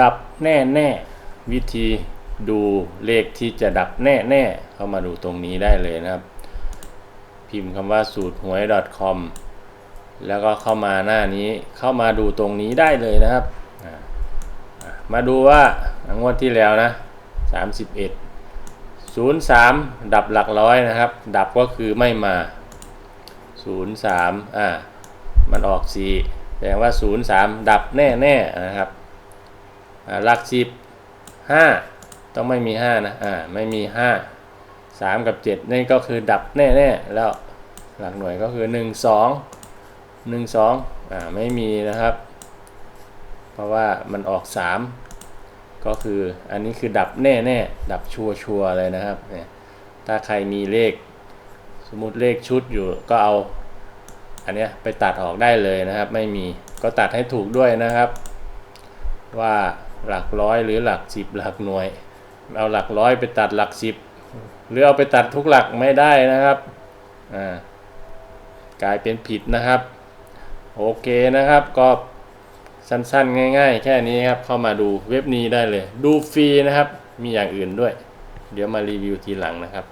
ดับแน่แน่วิธีดูเลขที่จะดับแน่แน่เข้ามาดูตรงนี้ได้เลยนะครับ พิมพ์คำว่าสูตรหวย .com แล้วก็เข้ามาหน้านี้เข้ามาดูตรงนี้ได้เลยนะครับ มาดูว่างวดที่แล้วนะ 31 03 ดับหลักร้อยนะครับ ดับก็คือไม่มา 03 อ่า มันออก 4 แสดงว่า 03 ดับแน่ ๆ นะครับ หลัก10 5ต้องไม่มี5นะอ่าไม่มี5 3กับ7นี่ก็คือดับแน่ๆแล้วหลักหน่วยก็คือ1 2 1 2อ่าไม่มีนะครับ เพราะว่ามันออก3ก็คืออันนี้คือดับแน่ๆดับชัวชัวร์เลยนะครับเนี่ยถ้าใครมีเลข สมมติเลขชุดอยู่ก็เอาอันเนี้ยไปตัดออกได้เลยนะครับ ไม่มีก็ตัดให้ถูกด้วยนะครับ ว่า หลักร้อยหรือหลักสิบหลักหน่วย เอาหลักร้อยไปตัดหลักสิบหรือเอาไปตัดทุกหลักไม่ได้นะครับอ่ากลายเป็นผิดนะครับ โอเคนะครับก็สั้นๆ ง่าย ๆ แค่นี้ครับเข้ามาดูเว็บนี้ได้เลย ดูฟรีนะครับ มีอย่างอื่นด้วย เดี๋ยวมารีวิวทีหลังนะครับ